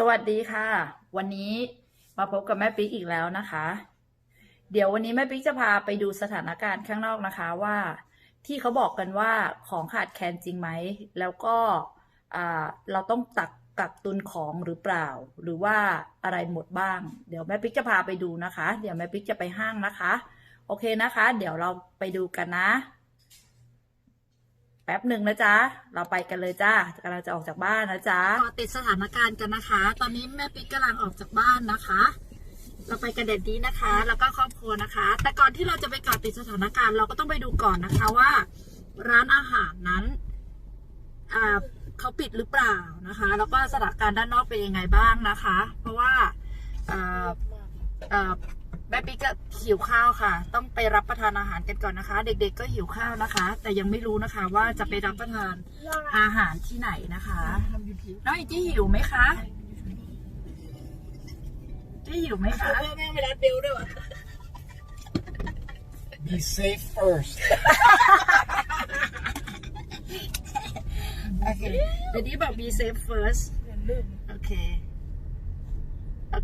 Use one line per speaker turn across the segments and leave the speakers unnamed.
สวัสดีค่ะ วันนี้มาพบกับแม่ปิ๊กอีกแล้วนะคะ เดี๋ยววันนี้แม่ปิ๊กจะพาไปดูสถานการณ์ข้างนอกนะคะว่าที่เขาบอกกันว่าของขาดแคลนจริงไหม แล้วก็เราต้องตักกักตุนของหรือเปล่า หรือว่าอะไรหมดบ้าง เดี๋ยวแม่ปิ๊กจะพาไปดูนะคะ เดี๋ยวแม่ปิ๊กจะไปห้างนะคะ โอเคนะคะ เดี๋ยวเราไปดูกันนะ แป๊บหนึ่งนะจ๊ะ เราไปกันเลยจ้ากำลังจะออกจากบ้านนะจ๊ะติดสถานการณ์กันนะคะ ตอนนี้แม่ปิ๊กกำลังออกจากบ้านนะคะ เราไปกันเด็ดนี้นะคะ แล้วก็ครอบครัวนะคะ แต่ก่อนที่เราจะไปเกาะติดสถานการณ์ เราก็ต้องไปดูก่อนนะคะว่า ร้านอาหารนั้นเขาปิดหรือเปล่านะคะ แล้วก็สถานการณ์ด้านนอกเป็นยังไงบ้างนะคะ เพราะว่า แม่ปิ๊กก็หิวข้าวค่ะ ต้องไปรับประทานอาหารกันก่อนนะคะ เด็กๆก็หิวข้าวนะคะ แต่ยังไม่รู้นะคะว่าจะไปรับประทานอาหารที่ไหนนะคะน้องอีจี้หิวไหมคะจี้หิวไหมคะ
แม่งไปรัดเบลด้วยวะ
Be safe first.
โอเคเดี๋ยวนี้บอก be safe first โอเคโอ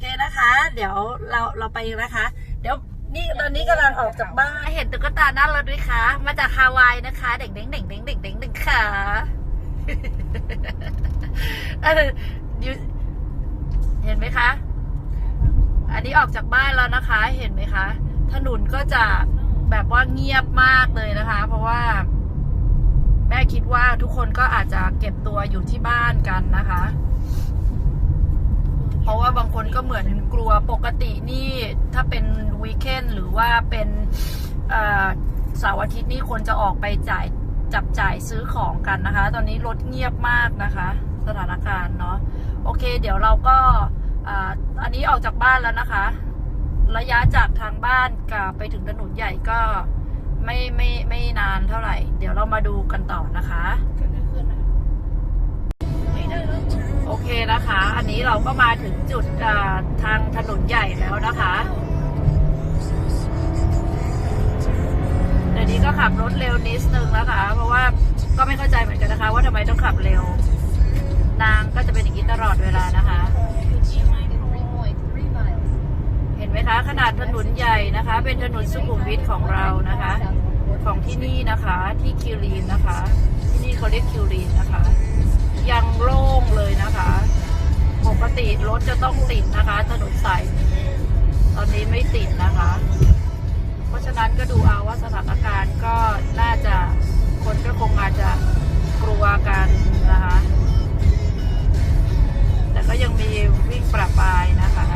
เคนะคะ เดี๋ยวเราเราไปนะคะ เดี๋ยวนี่ตอนนี้กำลังออกจากบ้านเห็นตุ๊กตาหน่ารักด้วยคะมาจากฮาวายนะคะ เด็กเด้งเด็กเด้งเด็กเด้งเด็กค่ะเอออยู่เห็นไหมคะ อันนี้ออกจากบ้านแล้วนะคะ เห็นไหมคะ ถนนก็จะแบบว่าเงียบมากเลยนะคะ เพราะว่า แม่คิดว่าทุกคนก็อาจจะเก็บตัวอยู่ที่บ้านกันนะคะ เพราะว่าบางคนก็เหมือนกลัวปกตินี่ถ้าเป็นวีคเอนหรือว่าเป็นเสาร์อาทิตย์นี่คนจะออกไปจ่ายจับจ่ายซื้อของกันนะคะ ตอนนี้รถเงียบมากนะคะ สถานการณ์เนาะโอเค เดี๋ยวเราก็อันนี้ออกจากบ้านแล้วนะคะ ระยะจากทางบ้านกับไปถึงถนนใหญ่ก็ไม่ไม่ไม่นานเท่าไหร่ เดี๋ยวเรามาดูกันต่อนะคะ โอเคนะคะ อันนี้เราก็มาถึงจุดทางถนนใหญ่แล้วนะคะเดี๋ยวนี้ก็ขับรถเร็วนิดนึงนะคะ เพราะว่าก็ไม่เข้าใจเหมือนกันนะคะ ว่าทำไมต้องขับเร็ว นางก็จะเป็นอย่างนี้ตลอดเวลานะคะ เห็นไหมคะ ขนาดถนนใหญ่นะคะ เป็นถนนสุขุมวิทของเรานะคะ ของที่นี่นะคะ ที่คิวรีนนะคะ ที่นี่เขาเรียกคิวรีนนะคะ ปกติรถจะต้องติดนะคะ ถนนสายนี้ตอนนี้ไม่ติดนะคะ เพราะฉะนั้นก็ดูเอาว่าสถานการณ์ก็น่าจะคนก็คงอาจจะกลัวกันนะคะ แต่ก็ยังมีวิ่งประปายนะคะ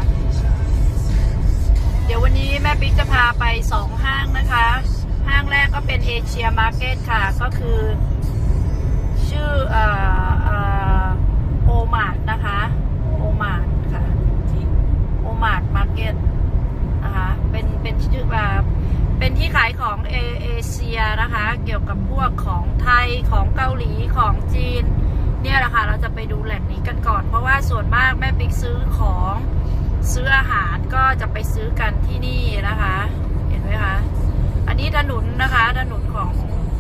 เดี๋ยววันนี้แม่ปิ๊กจะพาไปสองห้างนะคะ ห้างแรกก็เป็นเอเชียมาร์เก็ตค่ะ ก็คือ ชื่อเอ่อเอ่อโอมาดนะคะ โอมาดค่ะ โอ มาดมาร์เก็ตนะคะเป็นเป็นชื่อแบบเป็นที่ขายของเอเอเชียนะคะ เกี่ยวกับพวกของไทยของเกาหลีของจีน เนี่ยแหละค่ะเราจะไปดูแหล่งนี้กันก่อน เพราะว่าส่วนมากแม่ปิ๊กซื้อของซื้ออาหารก็จะไปซื้อกันที่นี่นะคะ เห็นไหมคะ อันนี้ถนนนะคะถนนของ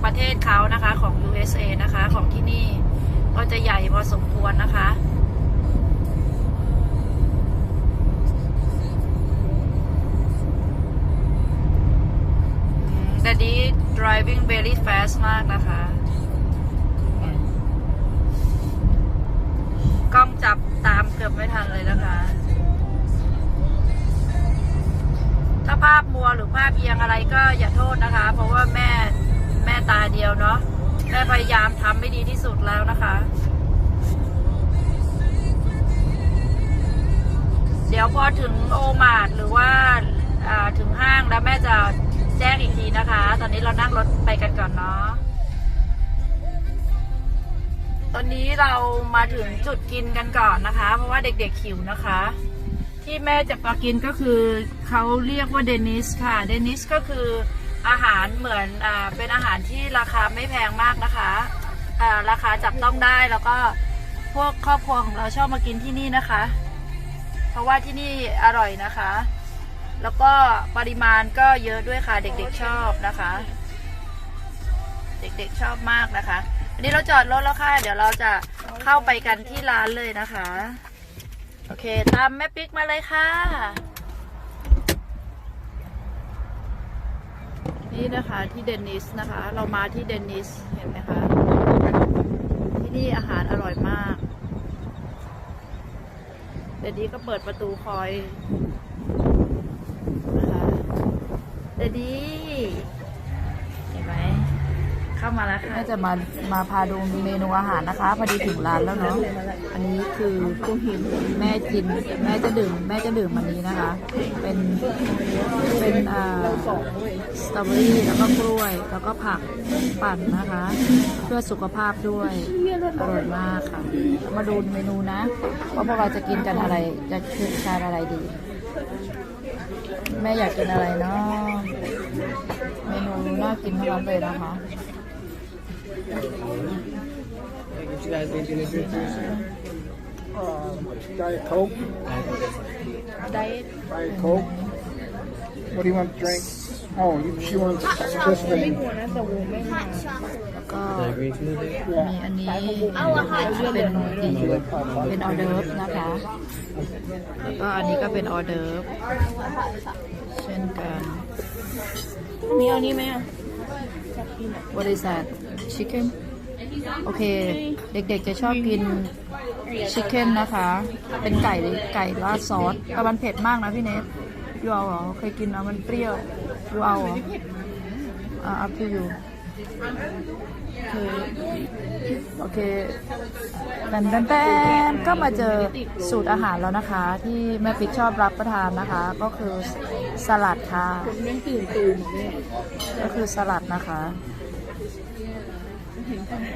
ประเทศเขานะคะของ USA นะคะของที่นี่ก็จะใหญ่พอสมควรนะคะ driving very fast มากนะคะ กล้องจับตามเกือบไม่ทันเลยนะคะ ถ้าภาพมัวหรือภาพเอียงอะไรก็อย่าโทษนะคะ เพราะว่าแม่แม่ตาเดียวเนาะ แม่พยายามทำไม่ดีที่สุดแล้วนะคะเดี๋ยวพอถึงโอมาดหรือว่าอ่าถึงห้างแล้วแม่จะ แจ้งอีกทีนะคะ ตอนนี้เรานั่งรถไปกันก่อนเนาะ ตอนนี้เรามาถึงจุดกินกันก่อนนะคะ เพราะว่าเด็กๆหิวนะคะ ที่แม่จะมากินก็คือเขาเรียกว่าเดนิสค่ะ เดนิสก็คืออาหารเหมือนอ่าเป็นอาหารที่ราคาไม่แพงมากนะคะอ่าราคาจับต้องได้แล้วก็พวกครอบครัวของเราชอบมากินที่นี่นะคะ เพราะว่าที่นี่อร่อยนะคะ แล้วก็ปริมาณก็เยอะด้วยค่ะ เด็กๆชอบนะคะ เด็กๆชอบมากนะคะ อันนี้เราจอดรถแล้วค่ะ เดี๋ยวเราจะเข้าไปกันที่ร้านเลยนะคะ โอเค ตามแม่ปิ๊กมาเลยค่ะ นี่นะคะที่เดนนิสนะคะ เรามาที่เดนนิสเห็นไหมคะ ที่นี่อาหารอร่อยมากเดนนี้ก็เปิดประตูคอย เดนนี้เห็นไหมเข้ามาแล้วค่ะจะมามาพาดูเมนูอาหารนะคะ พอดีถึงร้านแล้วเนาะอันนี้คือกุ้งหินแม่กินแม่จะดื่ม แม่จะดื่มอันนี้นะคะ เป็นเป็นอ่าสตรอเบอรี่แล้วก็กล้วย แล้วก็ผักปั่นนะคะ เพื่อสุขภาพด้วยอร่อยมากค่ะ มาดูเมนูนะว่าพวกเราจะกินกันอะไรจะคือทานอะไรดี แม่อยากกินอะไรเนาะเมนูน่ากินทั้งนั้นเลยนะคะ
What you guys need to do? Um, Diet Coke.
Diet
Diet Coke. What do you want to drink? Oh, you, she wants just the
แล้วก็
yeah.
มีอันนี้เป็นดีเป็นออเดิร์ฟนะคะ แล้วก็อันนี้ก็เป็นออเดิร์ฟเช่นกัน
มีเอานี้ไหมอะ
What is that chicken โอเค เด็กๆจะชอบกิน chicken นะคะ เป็นไก่ไก่ราดซอสแต่มันเผ็ดมากนะพี่เนทยูเอาเหรอเคยกินนะมันเปรี้ยว ยูเอาเหรออ่า up to you คือโอเคแตนแตนแตนก็มาเจอสูตรอาหารแล้วนะคะ ที่แม่ปิ๊กชอบรับประทานนะคะ ก็คือสลัดค่ะก็คือสลัดนะคะ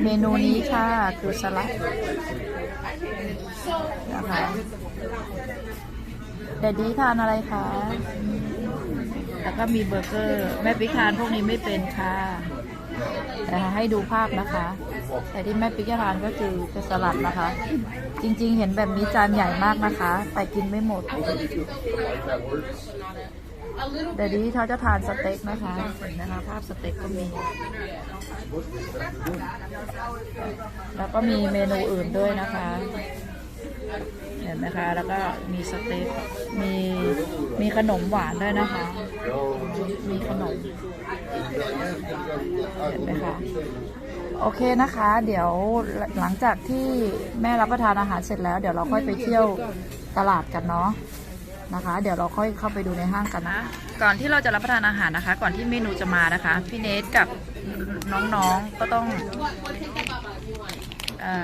เมนูนี้ค่ะคือสลัดนะคะเดดดี้ทานอะไรคะ แล้วก็มีเบอร์เกอร์แม่ปิ๊กทานพวกนี้ไม่เป็นค่ะแต่ให้ดูภาพนะคะ แต่ที่แม่ปิ๊กทานก็คือเป็นสลัดนะคะ จริงๆ เห็นแบบนี้จานใหญ่มากนะคะ แต่กินไม่หมดเดี๋ยวนี้เขาจะทานสเต็กนะคะเห็นนะคะ ภาพสเต็กก็มี แล้วก็มีเมนูอื่นด้วยนะคะ เห็นไหมคะ แล้วก็มีสเต็ก มีมีขนมหวานด้วยนะคะ มีขนมเห็นไหมคะโอเคนะคะ เดี๋ยวหลังจากที่แม่รับประทานอาหารเสร็จแล้ว เดี๋ยวเราค่อยไปเที่ยวตลาดกันเนาะนะคะ เดี๋ยวเราค่อยเข้าไปดูในห้างกันนะ ก่อนที่เราจะรับประทานอาหารนะคะ ก่อนที่เมนูจะมานะคะ พี่เนทกับน้องๆก็ต้อง อ่า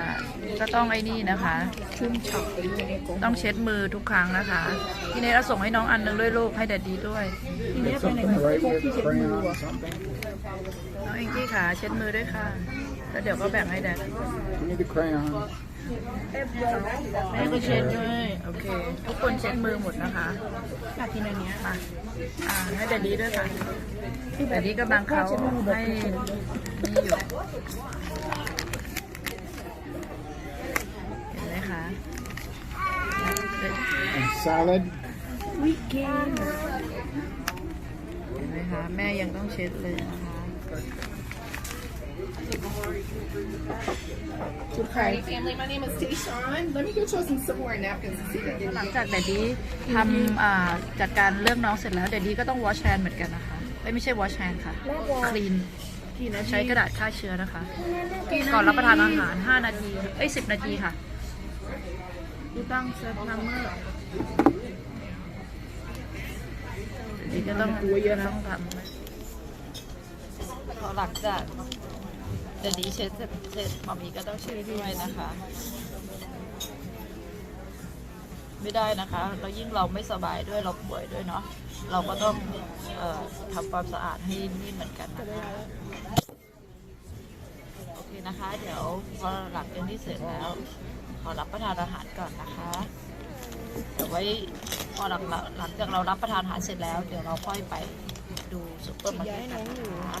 ก็ต้องไอ้นี่นะคะ
ชุ่มฉ่ำ
ต้องเช็ดมือทุกครั้งนะคะพี่เนทเอาส่งให้น้องอันหนึงด้วยลูกให้แดดดีด้วย
ทีนี้ไปไหน
Something
กัน
right
พวก
with
ที่
a
เช็ดมือ
crayon
อะ
or something.
น้องเองกี้ขาเช็ดมือด้วยค่ะ แล้วเดี๋ยวก็แบ่งให้แดด
Give me the crayon.
แม่ก็เช็ดด้วย โอเค ทุกคนเช็ดมือหมดนะคะ
อยากกินอันเนี้ย
มาอ่าให้แดดดีด้วยค่ะแดดดีกำลังเขาให้นี่อยู่ เห็นไหมคะ
And salad.
วิกเกน
เห็นไหมคะแม่ยังต้องเช็ดเลยนะคะ
ชุดไข่
family. My name is Tayshawn. Let me get you some silverware napkins and see that
หลังจากแดดดี้ทำอ่าจัดการเรื่องน้องเสร็จแล้วแดดดี้ก็ต้อง wash hand เหมือนกันนะคะเอ้ยไม่ใช่ wash hand ค่ะ clean ใช้กระดาษฆ่าเชื้อนะคะ ก่อนรับประทานอาหาร 5 นาที เอ้ย 10 นาทีค่ะ
ดูตั้งเซฟนัมเมอร์
เดี๋ยวก็ต้อง
กลัวเยอะนะ
ต้องทำพอหลังจากเดี๋ยวนี้เช็ดเสร็จเสร็จมามีก็ต้องช่วยด้วยนะคะ ไม่ได้นะคะแล้วยิ่งเราไม่สบายด้วยเราป่วยด้วยเนาะเราก็ต้องออทำความสะอาดให้นี่เหมือนกันนะคะโอเคนะคะ เดี๋ยวพอหลังจากที่เสร็จแล้ว ขอรับประทานอาหารก่อนนะคะ เดี๋ยวไว้พอหลังหลังจากเรารับประทานอาหารเสร็จแล้ว เดี๋ยวเราค่อยไปดูซุปเปอร์มาร์เก็ตกันนะคะ